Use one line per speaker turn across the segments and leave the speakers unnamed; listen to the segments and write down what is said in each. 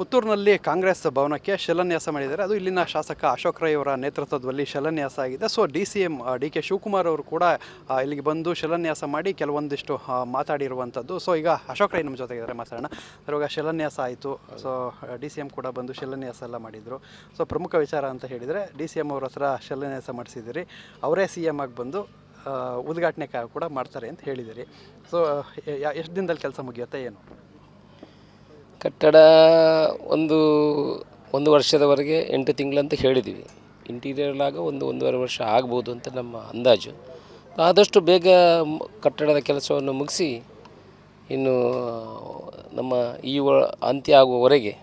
ಪುತ್ತೂರಿನಲ್ಲಿ ಕಾಂಗ್ರೆಸ್ ಭವನಕ್ಕೆ ಶಿಲಾನ್ಯಾಸ ಮಾಡಿದ್ದಾರೆ. ಅದು ಇಲ್ಲಿನ ಶಾಸಕ ಅಶೋಕ್ ರೈ ಅವರ ನೇತೃತ್ವದಲ್ಲಿ ಶಿಲಾನ್ಯಾಸ ಆಗಿದೆ. So D C M D K Shivakumar ಅವರು ಕೂಡ ಇಲ್ಲಿಗೆ ಬಂದು ಶಿಲಾನ್ಯಾಸ ಮಾಡಿ ಕೆಲವೊಂದಿಷ್ಟು ಮಾತಾಡಿರುವಂಥದ್ದು ಸೊ ಈಗ ಅಶೋಕ್ ರೈ ನಮ್ಮ ಜೊತೆಗಿದ್ದಾರೆ, ಮಾತಾಡೋಣ. ಇವಾಗ ಶಿಲಾನ್ಯಾಸ ಆಯಿತು. ಸೊ ಡಿ ಸಿ ಎಂ ಕೂಡ ಬಂದು ಶಿಲಾನ್ಯಾಸ ಎಲ್ಲ ಮಾಡಿದರು. ಸೊ ಪ್ರಮುಖ ವಿಚಾರ ಅಂತ ಹೇಳಿದರೆ ಡಿ ಸಿ ಎಂ ಅವ್ರ ಹತ್ರ ಶಿಲಾನ್ಯಾಸ ಮಾಡಿಸಿದ್ದೀರಿ. ಅವರೇ ಸಿ ಎಂ ಆಗಿ ಬಂದು ಉದ್ಘಾಟನೆ ಕೂಡ ಮಾಡ್ತಾರೆ ಅಂತ ಹೇಳಿದಿರಿ ಸೊ ಎಷ್ಟು ದಿನದಲ್ಲಿ ಕೆಲಸ ಮುಗಿಯುತ್ತೆ, ಏನು?
ಕಟ್ಟಡ ಒಂದು ಒಂದು ವರ್ಷದವರೆಗೆ ಎಂಟು ತಿಂಗಳಂತ ಹೇಳಿದ್ದೀವಿ. ಇಂಟೀರಿಯರ್ ಆಗ ಒಂದು ಒಂದೂವರೆ ವರ್ಷ ಆಗ್ಬೋದು ಅಂತ ನಮ್ಮ ಅಂದಾಜು. ಆದಷ್ಟು ಬೇಗ ಕಟ್ಟಡದ ಕೆಲಸವನ್ನು ಮುಗಿಸಿ, ಇನ್ನು, ನಮ್ಮ ಈ ಅಂತ್ಯ ಆಗುವವರೆಗೆ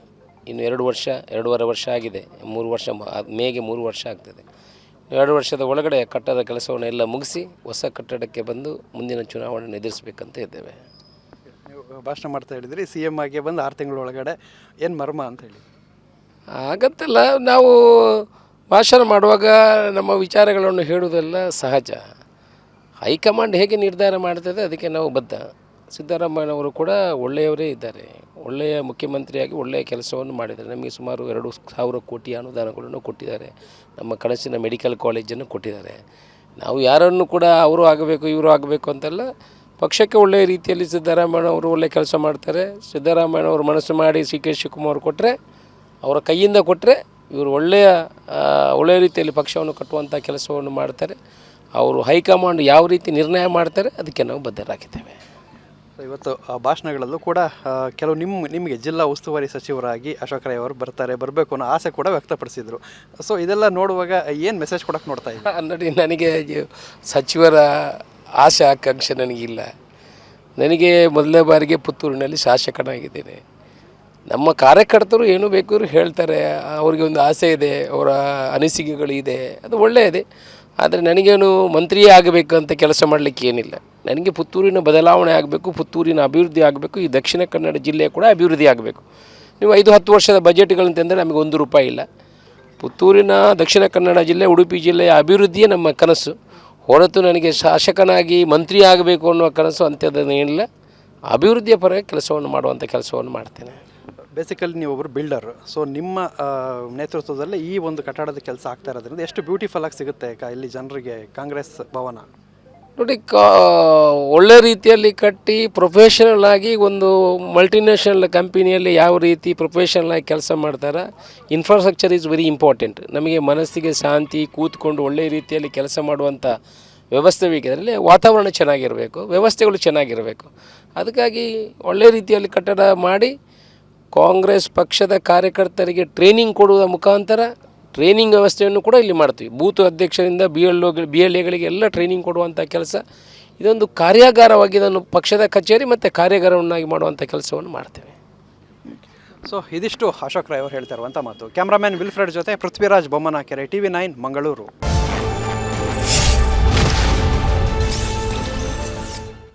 ಇನ್ನು ಎರಡು ವರ್ಷ, ಎರಡೂವರೆ ವರ್ಷ ಆಗಿದೆ. ಮೂರು ವರ್ಷ ಮೇಗೆ ಮೂರು ವರ್ಷ ಆಗ್ತದೆ. ಎರಡು ವರ್ಷದ ಒಳಗಡೆ ಕಟ್ಟಡದ ಕೆಲಸವನ್ನು ಎಲ್ಲ ಮುಗಿಸಿ, ಹೊಸ ಕಟ್ಟಡಕ್ಕೆ ಬಂದು ಮುಂದಿನ ಚುನಾವಣೆಯನ್ನು ಎದುರಿಸಬೇಕಂತ ಇದ್ದೇವೆ.
ಭಾಷಣ ಮಾಡ್ತಾ ಹೇಳಿದ್ರಿ ಸಿ ಎಂ ಆಗಿ ಬಂದು ಆರು ತಿಂಗಳ ಒಳಗಡೆ ಏನು ಮರ್ಮ ಅಂತ ಹೇಳಿ?
ಆಗತ್ತಲ್ಲ ನಾವು ಭಾಷಣ ಮಾಡುವಾಗ ನಮ್ಮ ವಿಚಾರಗಳನ್ನು ಹೇಳುವುದೆಲ್ಲ ಸಹಜ. ಹೈಕಮಾಂಡ್ ಹೇಗೆ ನಿರ್ಧಾರ ಮಾಡ್ತದೆ ಅದಕ್ಕೆ ನಾವು ಬದ್ಧ. ಸಿದ್ದರಾಮಯ್ಯನವರು ಕೂಡ ಒಳ್ಳೆಯವರೇ ಇದ್ದಾರೆ. ಒಳ್ಳೆಯ ಮುಖ್ಯಮಂತ್ರಿಯಾಗಿ ಒಳ್ಳೆಯ ಕೆಲಸವನ್ನು ಮಾಡಿದ್ದಾರೆ. ನಮಗೆ ಸುಮಾರು ಎರಡು ಸಾವಿರ ಕೋಟಿ ಅನುದಾನಗಳನ್ನು ಕೊಟ್ಟಿದ್ದಾರೆ. ನಮ್ಮ ಕನಸಿನ ಮೆಡಿಕಲ್ ಕಾಲೇಜನ್ನು ಕೊಟ್ಟಿದ್ದಾರೆ. ನಾವು ಯಾರನ್ನು ಕೂಡ ಅವರು ಆಗಬೇಕು, ಇವರು ಆಗಬೇಕು ಅಂತೆಲ್ಲ ಪಕ್ಷಕ್ಕೆ ಒಳ್ಳೆಯ ರೀತಿಯಲ್ಲಿ ಸಿದ್ದರಾಮಯ್ಯನವರು ಒಳ್ಳೆಯ ಕೆಲಸ ಮಾಡ್ತಾರೆ. ಸಿದ್ದರಾಮಯ್ಯನವರು ಮನಸ್ಸು ಮಾಡಿ ಸಿ ಕೆ ಶಿವಕುಮಾರ್ ಕೊಟ್ಟರೆ ಅವರ ಕೈಯಿಂದ ಕೊಟ್ಟರೆ ಇವರು ಒಳ್ಳೆಯ ಒಳ್ಳೆಯ ರೀತಿಯಲ್ಲಿ ಪಕ್ಷವನ್ನು ಕಟ್ಟುವಂಥ ಕೆಲಸವನ್ನು ಮಾಡ್ತಾರೆ. ಅವರು ಹೈಕಮಾಂಡ್ ಯಾವ ರೀತಿ ನಿರ್ಣಯ ಮಾಡ್ತಾರೆ ಅದಕ್ಕೆ ನಾವು ಬದ್ಧರಾಗಿದ್ದೇವೆ.
ಇವತ್ತು ಆ ಭಾಷಣಗಳಲ್ಲೂ ಕೂಡ ಕೆಲವು ನಿಮ್ಮ ನಿಮಗೆ ಜಿಲ್ಲಾ ಉಸ್ತುವಾರಿ ಸಚಿವರಾಗಿ ಅಶೋಕ್ ರೈ ಅವರು ಬರ್ತಾರೆ ಬರಬೇಕು ಅನ್ನೋ ಆಸೆ ಕೂಡ ವ್ಯಕ್ತಪಡಿಸಿದರು. ಸೊ ಇದೆಲ್ಲ ನೋಡುವಾಗ ಏನು ಮೆಸೇಜ್ ಕೊಡಕ್ಕೆ ನೋಡ್ತಾ ಇದ್ದೀವಿ
ನೋಡಿ ನನಗೆ ಸಚಿವರ ಆಸೆ ಆಕಾಂಕ್ಷೆ ನನಗಿಲ್ಲ. ನನಗೆ ಮೊದಲನೇ ಬಾರಿಗೆ ಪುತ್ತೂರಿನಲ್ಲಿ ಶಾಸಕನಾಗಿದ್ದೇನೆ. ನಮ್ಮ ಕಾರ್ಯಕರ್ತರು ಏನು ಬೇಕಾದ್ರೂ ಹೇಳ್ತಾರೆ. ಅವ್ರಿಗೆ ಒಂದು ಆಸೆ ಇದೆ, ಅವರ ಅನಿಸಿಕೆಗಳು ಇದೆ, ಅದು ಒಳ್ಳೆಯದೇ. ಆದರೆ ನನಗೇನು ಮಂತ್ರಿಯೇ ಆಗಬೇಕು ಅಂತ ಕೆಲಸ ಮಾಡಲಿಕ್ಕೆ ಏನಿಲ್ಲ. ನನಗೆ ಪುತ್ತೂರಿನ ಬದಲಾವಣೆ ಆಗಬೇಕು, ಪುತ್ತೂರಿನ ಅಭಿವೃದ್ಧಿ ಆಗಬೇಕು, ಈ ದಕ್ಷಿಣ ಕನ್ನಡ ಜಿಲ್ಲೆ ಕೂಡ ಅಭಿವೃದ್ಧಿ ಆಗಬೇಕು. ನೀವು ಐದು, ಹತ್ತು ವರ್ಷದ ಬಜೆಟ್ಗಳಂತಂದರೆ ನಮಗೆ ಒಂದು ರೂಪಾಯಿ ಇಲ್ಲ. ಪುತ್ತೂರಿನ ದಕ್ಷಿಣ ಕನ್ನಡ ಜಿಲ್ಲೆ, ಉಡುಪಿ ಜಿಲ್ಲೆಯ ಅಭಿವೃದ್ಧಿಯೇ ನಮ್ಮ ಕನಸು. ಹೊರತು ನನಗೆ ಶಾಸಕನಾಗಿ ಮಂತ್ರಿ ಆಗಬೇಕು ಅನ್ನುವ ಕನಸು ಅಂಥದ್ದೇನು ಏನಿಲ್ಲ. ಅಭಿವೃದ್ಧಿಯ ಪರ ಕೆಲಸವನ್ನು ಮಾಡುವಂಥ ಕೆಲಸವನ್ನು ಮಾಡ್ತೇನೆ.
ಬೇಸಿಕಲಿ ನೀವೊಬ್ಬರು ಬಿಲ್ಡರ್ ಸೊ ನಿಮ್ಮ ನೇತೃತ್ವದಲ್ಲಿ ಈ ಒಂದು ಕಟ್ಟಡದ ಕೆಲಸ ಆಗ್ತಾ ಇರೋದ್ರಿಂದ ಎಷ್ಟು ಬ್ಯೂಟಿಫುಲ್ ಆಗಿ ಸಿಗುತ್ತೆ ಇಲ್ಲಿ ಜನರಿಗೆ ಕಾಂಗ್ರೆಸ್ ಭವನ?
ನೋಡಿ, ಕಾ, ಒಳ್ಳೆ ರೀತಿಯಲ್ಲಿ ಕಟ್ಟಿ ಪ್ರೊಫೆಷನಲ್ ಆಗಿ ಒಂದು ಮಲ್ಟಿನ್ಯಾಷನಲ್ ಕಂಪನಿಯಲ್ಲಿ ಯಾವ ರೀತಿ ಪ್ರೊಫೆಷನಲ್ ಆಗಿ ಕೆಲಸ ಮಾಡ್ತಾರೆ ಇನ್ಫ್ರಾಸ್ಟ್ರಕ್ಚರ್ ಈಸ್ ವೆರಿ ಇಂಪಾರ್ಟೆಂಟ್ ನಮಗೆ ಮನಸ್ಸಿಗೆ ಶಾಂತಿ, ಕೂತ್ಕೊಂಡು ಒಳ್ಳೆ ರೀತಿಯಲ್ಲಿ ಕೆಲಸ ಮಾಡುವಂಥ ವ್ಯವಸ್ಥೆ ಬೇಕಿದ್ರಲ್ಲಿ ವಾತಾವರಣ ಚೆನ್ನಾಗಿರಬೇಕು, ವ್ಯವಸ್ಥೆಗಳು ಚೆನ್ನಾಗಿರಬೇಕು. ಅದಕ್ಕಾಗಿ ಒಳ್ಳೆ ರೀತಿಯಲ್ಲಿ ಕಟ್ಟಡ ಮಾಡಿ, ಕಾಂಗ್ರೆಸ್ ಪಕ್ಷದ ಕಾರ್ಯಕರ್ತರಿಗೆ ಟ್ರೈನಿಂಗ್ ಕೊಡುವ ಮುಖಾಂತರ ಟ್ರೈನಿಂಗ್ ವ್ಯವಸ್ಥೆಯನ್ನು ಕೂಡ ಇಲ್ಲಿ ಮಾಡ್ತೀವಿ. ಬೂತ್ ಅಧ್ಯಕ್ಷರಿಂದ ಬಿ ಎಲ್ ಬಿ ಎಲ್ ಎಗಳಿಗೆ ಎಲ್ಲ ಟ್ರೈನಿಂಗ್ ಕೊಡುವಂಥ ಕೆಲಸ. ಇದೊಂದು ಕಾರ್ಯಾಗಾರವಾಗಿ ಇದನ್ನು ಪಕ್ಷದ ಕಚೇರಿ ಮತ್ತು ಕಾರ್ಯಾಗಾರವನ್ನಾಗಿ ಮಾಡುವಂಥ ಕೆಲಸವನ್ನು ಮಾಡ್ತೇವೆ.
ಸೊ ಇದಿಷ್ಟು ಅಶೋಕ್ ರೈ ಅವರು ಹೇಳ್ತಾ ಇರುವಂಥ ಮಾತು. ಕ್ಯಾಮ್ರಾಮ್ಯಾನ್ ವಿಲ್ಫ್ರೆಡ್ ಜೊತೆ ಪೃಥ್ವಿರಾಜ್ ಬೊಮ್ಮನ ಕೆರೆ ಟಿ ವಿ ನೈನ್ ಮಂಗಳೂರು